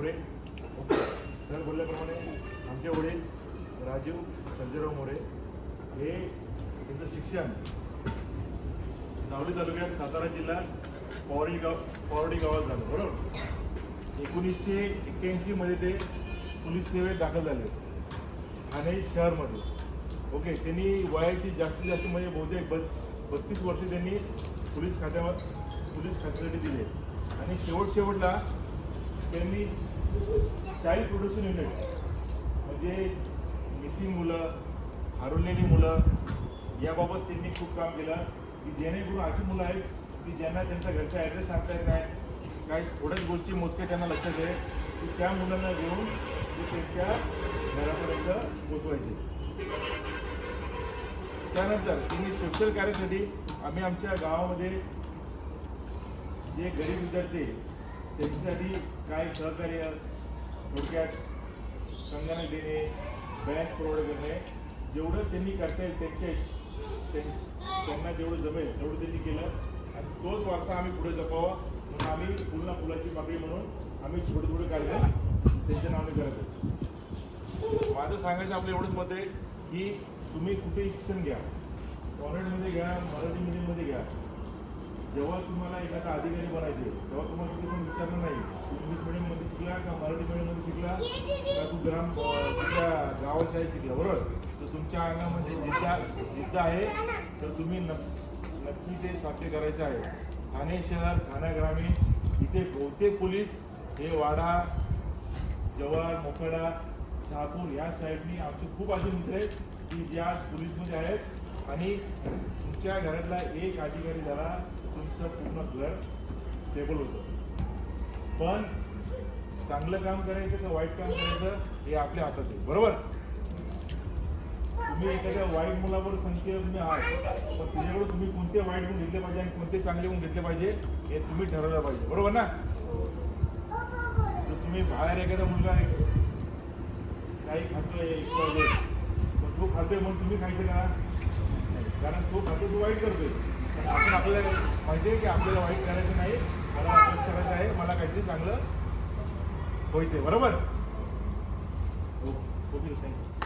More. Okay. Sir बोलल्याप्रमाणे आमचे वडील राजीव संजयराव मोरे हे त्यांचं शिक्षण जावली तालुक्यात सातारा जिल्हा पवारी गाव पवारडी गावात झालं बरोबर? एकोणीसशे एक्क्याऐंशीमध्ये ते पोलीस सेवेत दाखल झाले. ठाणे शहरमध्ये ओके त्यांनी वयाची जास्तीत जास्त म्हणजे बहुतेक ब बत्तीस वर्ष त्यांनी पोलीस खात्यावर पोलीस खात्यासाठी दिले. आणि शेवट शेवटला त्यांनी चाइल्ड प्रोडक्शन युनिट म्हणजे मिसिंग मुलं हरवलेली मुलं याबाबत त्यांनी खूप काम केलं. की जेणेकरून अशी मुलं आहेत की ज्यांना त्यांचा घरचा ॲड्रेस सांगता येत नाही. काही थोड्याच गोष्टी मोजक्या त्यांना लक्षात आहे. की त्या मुलांना घेऊन ते त्यांच्या घरापर्यंत पोचवायचे त्यानंतर त्यांनी सोशल कार्यासाठी आम्ही आमच्या गावामध्ये जे गरीब विद्यार्थी त्यांच्यासाठी काय सहकार्य थोडक्यात संगणक देणे बँक प्रोव्हाइड करणे जेवढं त्यांनी करता येईल त्यांच्या त्यां- त्यांना जेवढं जमेल तेवढं त्यांनी केलं. आणि तोच वारसा आम्ही पुढे जपावा म्हणून आम्ही पुन्हा फुलाची पाकळी म्हणून आम्ही थोडं थोडं कार्य त्यांच्या नावाने करत आहोत. माझं सांगायचं आपलं एवढंच मत आहे की तुम्ही कुठेही शिक्षण घ्या. कॉन्व्हेंटमध्ये घ्या मराठी मीडियममध्ये घ्या. जेव्हा तुम्हाला एखादा अधिकारी बनायचे तेव्हा तुम्हाला तिथे कोण विचारणार नाही तू इंग्लिश मिडियममध्ये शिकला का मराठी मिडियममध्ये शिकला? का तू ग्राम तुमच्या गावात शाळेत शिकला? बरोबर? तर तुमच्या अंगामध्ये जिद्द जिद्द आहे तर तुम्ही नक्की नक्की ते साध्य करायचं आहे. ठाणे शहर ठाणे ग्रामीण इथे बहुतेक पोलीस हे वाडा जवळ मोकडा शहापूर या साईडनी आमचे खूप असे मित्र आहेत की ज्या पोलीसमध्ये आहेत. आणि तुमच्या घरातला एक अधिकारी झाला तुमचं पूर्ण घर स्टेबल होतं. पण चांगलं काम करायचं का वाईट काम करायचं हे आपल्या हातात आहे. बरोबर? तुम्ही एखाद्या वाईट मुलावर संख्येने तुम्ही आहात पण त्याच्याकडून तुम्ही कोणते वाईट गुण घेतले पाहिजे आणि कोणते चांगले गुण घेतले पाहिजे हे तुम्ही ठरवलं पाहिजे. बरोबर ना? तर तुम्ही बाहेर एखादा मुलगा आहे काही खातोय पण तो खातोय म्हणून तुम्ही खायचं का? नाही. कारण तो खातो तो वाईट करतोय. पण आपण आपल्याला माहिती आहे की आपल्याला वाईट करायचं नाही मला अभ्यास करायचा आहे मला काहीतरी चांगलं व्हायचंय बरोबर ओके थँक्यू